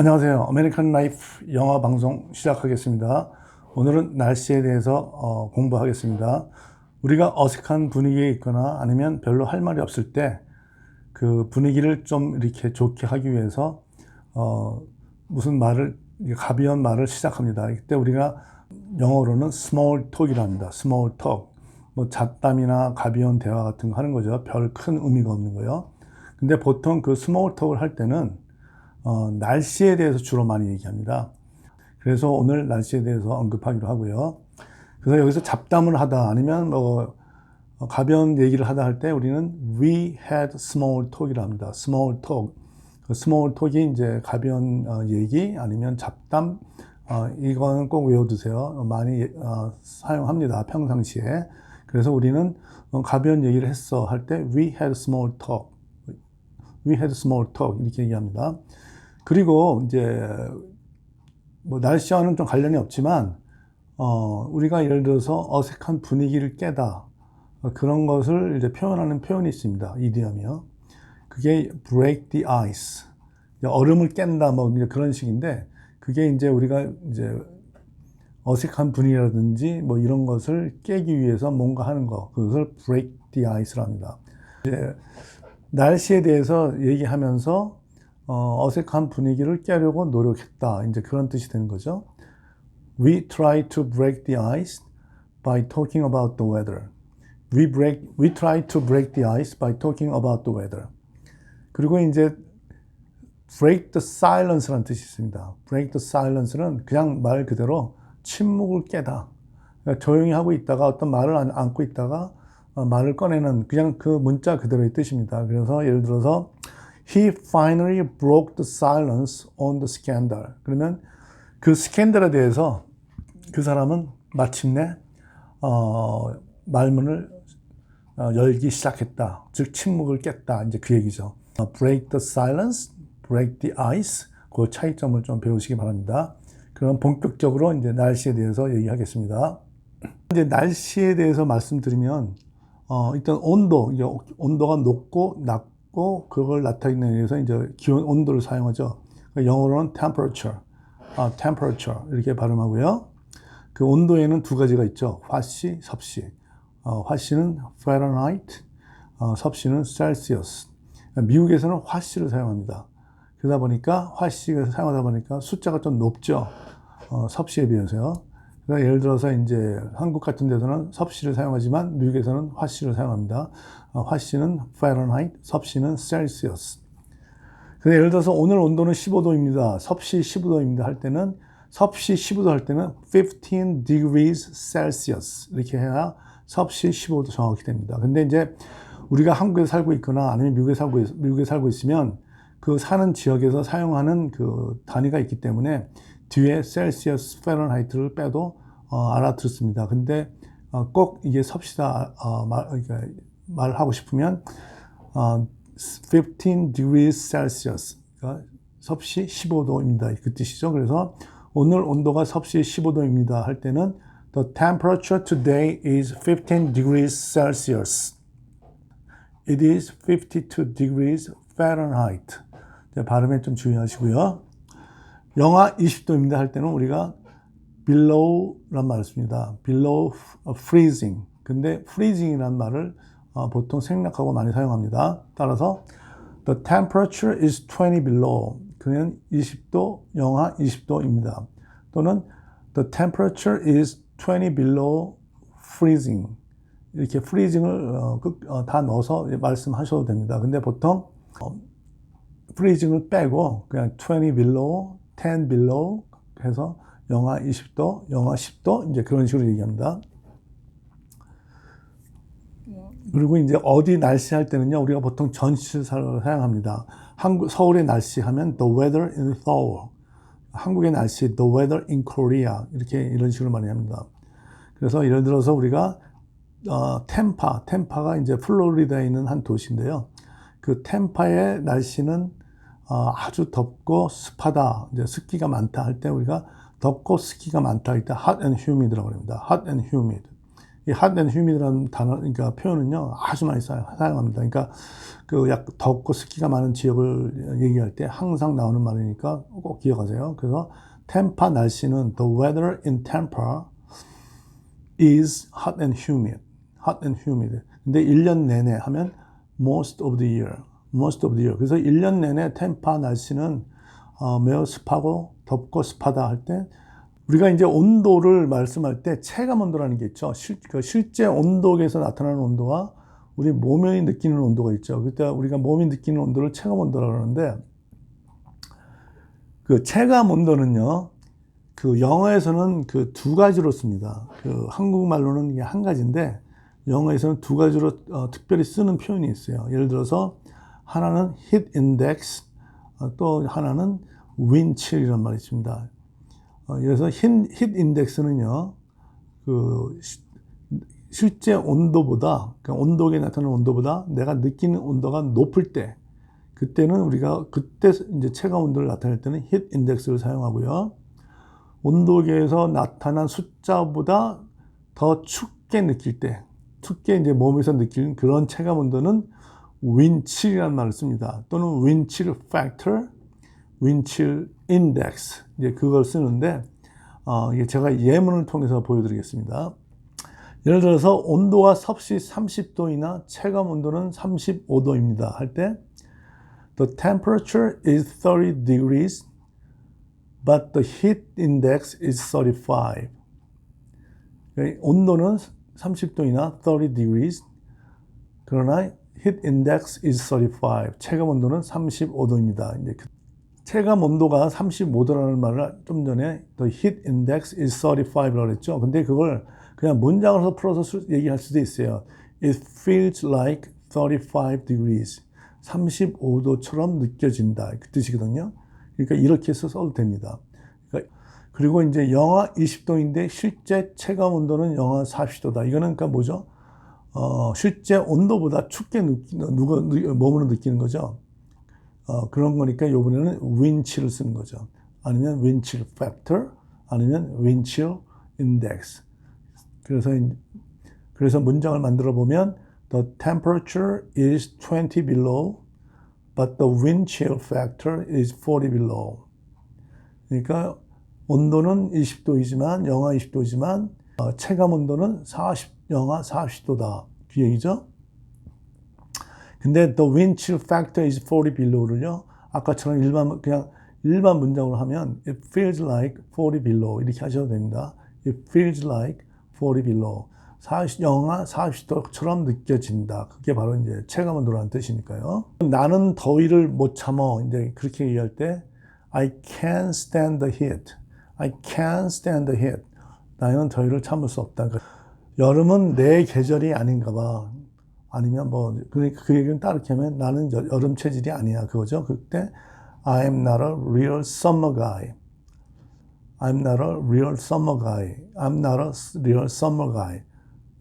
안녕하세요. 아메리칸 라이프 영화 방송 시작하겠습니다. 오늘은 날씨에 대해서 어, 공부하겠습니다. 우리가 어색한 분위기에 있거나 아니면 별로 할 말이 없을 때 그 분위기를 좀 이렇게 좋게 하기 위해서 어, 무슨 말을 가벼운 말을 시작합니다. 이때 우리가 영어로는 small talk이라 합니다. small talk. 뭐 잡담이나 가벼운 대화 같은 거 하는 거죠. 별 큰 의미가 없는 거요. 근데 보통 그 small talk을 할 때는 어, 날씨에 대해서 주로 많이 얘기합니다. 그래서 오늘 날씨에 대해서 언급하기로 하고요. 그래서 여기서 잡담을 하다 아니면 뭐 어, 가벼운 얘기를 하다 할 때 우리는 we had small talk이라 합니다. small talk. 그 small talk이 이제 가벼운 어, 얘기 아니면 잡담 어, 이거는 꼭 외워두세요. 많이 어, 사용합니다. 평상시에. 그래서 우리는 어, 가벼운 얘기를 했어 할 때 we had small talk. we had small talk 이렇게 얘기합니다. 그리고 이제 뭐 날씨와는 좀 관련이 없지만 어, 우리가 예를 들어서 어색한 분위기를 깨다 어, 그런 것을 이제 표현하는 표현이 있습니다. 이디엄이요. 그게 break the ice. 얼음을 깬다 뭐 그런 식인데 그게 이제 우리가 이제 어색한 분위기라든지 뭐 이런 것을 깨기 위해서 뭔가 하는 거 그것을 break the ice라 합니다. 이제 날씨에 대해서 얘기하면서 어, 어색한 분위기를 깨려고 노력했다. 이제 그런 뜻이 되는 거죠. We try to break the ice by talking about the weather. We break, we try to break the ice by talking about the weather. 그리고 이제 break the silence라는 뜻이 있습니다. break the silence는 그냥 말 그대로 침묵을 깨다. 그러니까 조용히 하고 있다가 어떤 말을 안고 있다가 어, 말을 꺼내는 그냥 그 문자 그대로의 뜻입니다. 그래서 예를 들어서 He finally broke the silence on the scandal. 그러면 그 스캔들에 대해서 그 사람은 마침내 어, 말문을 어, 열기 시작했다. 즉 침묵을 깼다. 이제 그 얘기죠. break the silence, break the ice. 그 차이점을 좀 배우시기 바랍니다. 그럼 본격적으로 이제 날씨에 대해서 얘기하겠습니다. 이제 날씨에 대해서 말씀드리면 어, 일단 온도, 온도가 높고 낮고 그걸 나타내기 위해서 이제 기온 온도를 사용하죠. 그러니까 영어로는 temperature, 아, temperature 이렇게 발음하고요. 그 온도에는 두 가지가 있죠. 화씨, 섭씨. 어, 화씨는 Fahrenheit, 어, 섭씨는 Celsius. 그러니까 미국에서는 화씨를 사용합니다. 그러다 보니까 화씨가 사용하다 보니까 숫자가 좀 높죠. 어, 섭씨에 비해서요. 그러니까 예를 들어서 이제 한국 같은 데서는 섭씨를 사용하지만 미국에서는 화씨를 사용합니다. 어, 화씨는 Fahrenheit, 섭씨는 Celsius. 그래서 예를 들어서 오늘 온도는 15도입니다. 섭씨 15도입니다. 할 때는 섭씨 15도 할 때는 15 degrees Celsius 이렇게 해야 섭씨 15도 정확히 됩니다. 근데 이제 우리가 한국에 살고 있거나 아니면 미국에 살고 있, 미국에 살고 있으면 그 사는 지역에서 사용하는 그 단위가 있기 때문에 뒤에 셀시어스, 페런하이트를 빼도 어, 알아들었습니다. 근데 어, 꼭 이게 섭씨다 어, 말, 그러니까 말하고 싶으면 어, 15 degrees Celsius, 그러니까 섭씨 15도입니다. 그 뜻이죠. 그래서 오늘 온도가 섭씨 15도입니다. 할 때는 The temperature today is 15 degrees Celsius. It is 52 degrees Fahrenheit. 발음에 좀 주의하시고요. 영하 20도입니다 할 때는 우리가 below란 말을 씁니다. below freezing. 근데 freezing이라는 말을 보통 생략하고 많이 사용합니다. 따라서 the temperature is 20 below. 그는 20도, 영하 20도입니다. 또는 the temperature is 20 below freezing. 이렇게 freezing을 어, 어, 다 넣어서 말씀하셔도 됩니다. 근데 보통 어, freezing을 빼고 그냥 20 below, 10 below 해서 영하 20도, 영하 10도 이제 그런 식으로 얘기합니다. 그리고 이제 어디 날씨 할 때는요, 우리가 보통 전시를 사용합니다. 한국, 서울의 날씨 하면 the weather in Seoul. 한국의 날씨 the weather in Korea. 이렇게 이런 식으로 많이 합니다. 그래서 예를 들어서 우리가 어, 템파, 템파가 이제 플로리다에 있는 한 도시인데요. 그 템파의 날씨는 어, 아주 덥고 습하다, 이제 습기가 많다 할 때 우리가 덥고 습기가 많다 할 때 hot and humid라고 합니다. hot and humid. 이 hot and humid라는 단어, 그러니까 표현은요, 아주 많이 사- 사용합니다. 그러니까 그 약 덥고 습기가 많은 지역을 얘기할 때 항상 나오는 말이니까 꼭 기억하세요. 그래서 템파 날씨는 the weather in Tampa is hot and humid. hot and humid. 근데 1년 내내 하면 most of the year. most of the year. 그래서 1년 내내 템파 날씨는 어, 매우 습하고 덥고 습하다 할 때 우리가 이제 온도를 말씀할 때 체감 온도라는 게 있죠. 실, 그 실제 온도계에서 나타나는 온도와 우리 몸이 느끼는 온도가 있죠. 그때 우리가 몸이 느끼는 온도를 체감 온도라고 하는데 그 체감 온도는요. 그 영어에서는 그 두 가지로 씁니다. 그 한국말로는 이게 한 가지인데 영어에서는 두 가지로 어, 특별히 쓰는 표현이 있어요. 예를 들어서 하나는 heat index, 어, 또 하나는 wind chill이라는 말이 있습니다. 어, 그래서 heat index는요, 그 시- 실제 온도보다 그러니까 온도계에 나타나는 온도보다 내가 느끼는 온도가 높을 때 그때는 우리가 그때 이제 체감 온도를 나타낼 때는 heat index를 사용하고요. 온도계에서 나타난 숫자보다 더 춥게 느낄 때, 춥게 이제 몸에서 느끼는 그런 체감 온도는 윈칠이라는 말을 씁니다. 또는 윈칠 팩 터, 윈칠 인덱스 이제 그걸 쓰는데 어, 제가 예문을 통해서 보여드리겠습니다. 예를 들어서 온도가 섭씨 30도이나 체감 온도는 35도입니다. 할 때 The temperature is 30 degrees but the heat index is 35. 그러니까 온도는 30도이나 30 degrees. 그러나 heat index is 35. 체감 온도는 35도입니다. 이제 그 체감 온도가 35도라는 말을 좀 전에 the heat index is 35라고 했죠. 근데 그걸 그냥 문장으로 풀어서 수- 얘기할 수도 있어요. It feels like 35 degrees. 35도처럼 느껴진다. 그 뜻이거든요. 그러니까 이렇게 써도 됩니다. 그러니까 그리고 이제 영하 20도인데 실제 체감 온도는 영하 40도다. 이거는 그러니까 뭐죠? 어, 실제 온도보다 춥게 느끼, 누가, 누- 몸으로 느끼는 거죠. 어, 그런 거니까 이번에는 윈치를 쓰는 거죠. 아니면 윈칠 팩터, 아니면 윈칠 인덱스. 그래서 이- 그래서 문장을 만들어 보면 the temperature is 20 below, but the wind chill factor is 40 below. 그러니까 온도는 20도이지만 영하 20도지만 어, 체감 온도는 40 영하 40도다. 그 얘기죠. 근데 the wind chill factor is 40 below를요. 아까처럼 일반 그냥 일반 문장으로 하면 it feels like 40 below 이렇게 하셔도 됩니다. It feels like 40 below. 40, 영하 40도처럼 느껴진다. 그게 바로 이제 체감 온도라는 뜻이니까요. 나는 더위를 못 참어. 이제 그렇게 얘기할 때 I can't stand the heat. I can't stand the heat. 나는 더위를 참을 수 없다. 그러니까 여름은 내 계절이 아닌가 봐. 아니면 뭐, 그러니까 그 얘기는 따르게 하면 나는 여- 여름 체질이 아니야. 그거죠. 그때 I am not a real summer guy. I'm not a real summer guy. I'm not a real summer guy.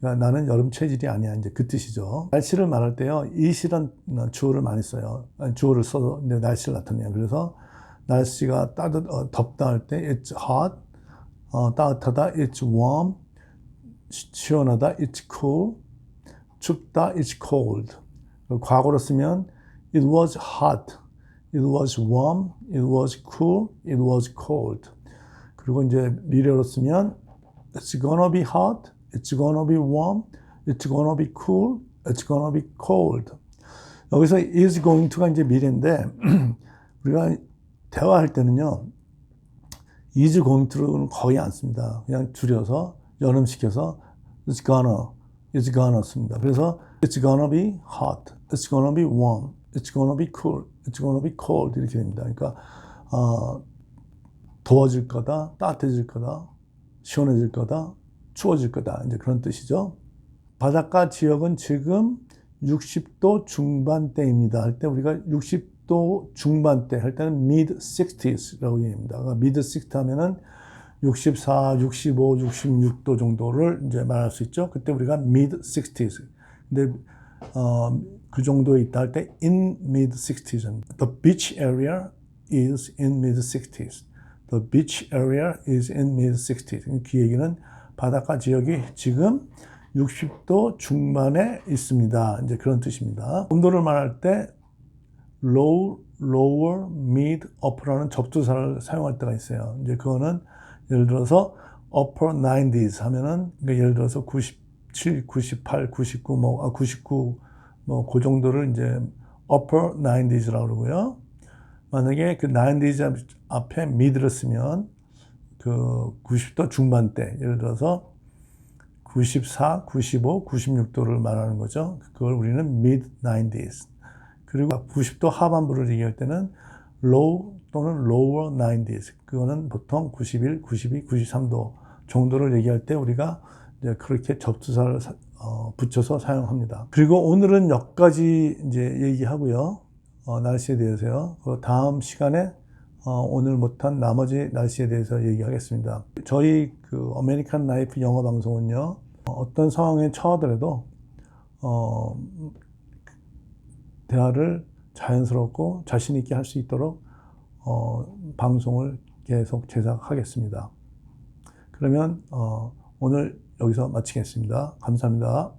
그러니까 나는 여름 체질이 아니야. 이제 그 뜻이죠. 날씨를 말할 때요. 이시란 주어를 많이 써요. 주어를 써서 이제 날씨를 나타내요. 그래서 날씨가 따뜻, 어, 덥다 할 때 it's hot. 어, 따뜻하다 it's warm. 시- 시원하다 it's cool. 춥다 it's cold. 과거로 쓰면 it was hot. It was warm. It was cool. It was cold. 그리고 이제 미래로 쓰면 it's gonna be hot. It's gonna be warm. It's gonna be cool. It's gonna be cold. 여기서 is going to가 이제 미래인데 우리가 대화할 때는요. is going to는 거의 안 씁니다. 그냥 줄여서 연음시켜서 it's gonna, it's gonna 씁니다. 그래서 it's gonna be hot, it's gonna be warm, it's gonna be cool, it's gonna be cold 이렇게 됩니다. 그러니까 어, 더워질 거다, 따뜻해질 거다, 시원해질 거다, 추워질 거다 이제 그런 뜻이죠. 바닷가 지역은 지금 60도 중반대입니다. 할 때 우리가 60도 중반대 할 때는 mid 60s라고 얘기합니다. 그러니까 mid 60 하면은 64, 65, 66도 정도를 이제 말할 수 있죠. 그때 우리가 mid 60s. 근데 어, 그 정도에 있다 할 때 in mid 60s. The beach area is in mid 60s. The beach area is in mid 60s. 그 얘기는 바닷가 지역이 지금 60도 중반에 있습니다. 이제 그런 뜻입니다. 온도를 말할 때 low, lower, mid, upper라는 접두사를 사용할 때가 있어요. 이제 그거는 예를 들어서 upper 90s 하면은 그러니까 예를 들어서 97, 98, 99, 뭐, 아, 99, 뭐, 그 정도를 이제 upper 90s라고 그러고요. 만약에 그 90s 앞에 mid를 쓰면 그 90도 중반대, 예를 들어서 94, 95, 96도를 말하는 거죠. 그걸 우리는 mid 90s. 그리고 90도 하반부를 얘기할 때는 low 또는 lower 90s. 그거는 보통 91, 92, 93도 정도를 얘기할 때 우리가 이제 그렇게 접두사를 사- 어, 붙여서 사용합니다. 그리고 오늘은 여기까지 이제 얘기하고요. 어, 날씨에 대해서요. 그 다음 시간에 어, 오늘 못한 나머지 날씨에 대해서 얘기하겠습니다. 저희 그 아메리칸 라이프 영어 방송은요. 어, 어떤 상황에 처하더라도 어, 대화를 자연스럽고 자신 있게 할 수 있도록 어, 방송을 계속 제작하겠습니다. 그러면 어, 오늘 여기서 마치겠습니다. 감사합니다.